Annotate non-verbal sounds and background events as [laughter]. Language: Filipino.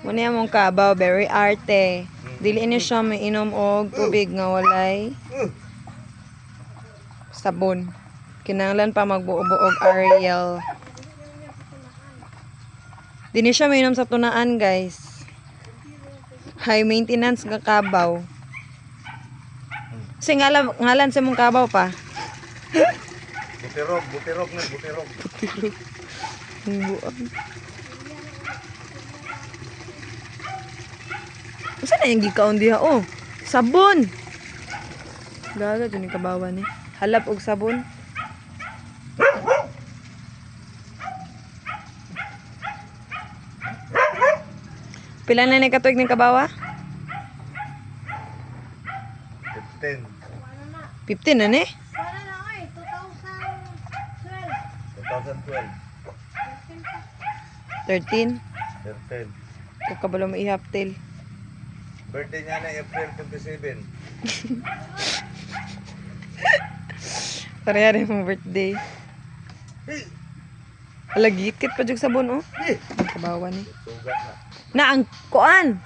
Muna yung mong kabaw, very arte. Dili niyo siya mainom og tubig nga walay sabon. Kinahanglan pa magbuo-buog Ariel. Dili siya mainom sa tunaan, guys. High maintenance nga kabaw. Kasi ngalan, ngalan sa mong kabaw pa. Butirog, butirog na, butirog. [laughs] Ang buang. Saan na yung gikaon diha? Oh, sabon! Gaga, dyan yung kabawan eh. Halap og sabon. Pila na ni katuig ng kabawa? 15, 15 na ni? 2012, 13. 13. Kung kabalo mo ihaptil. Birthday niya na April 27. [laughs] Pareha rin mong birthday. Alagit kit pa jug sabon oh. Eh, Ang kabawan na. Na ang kuan.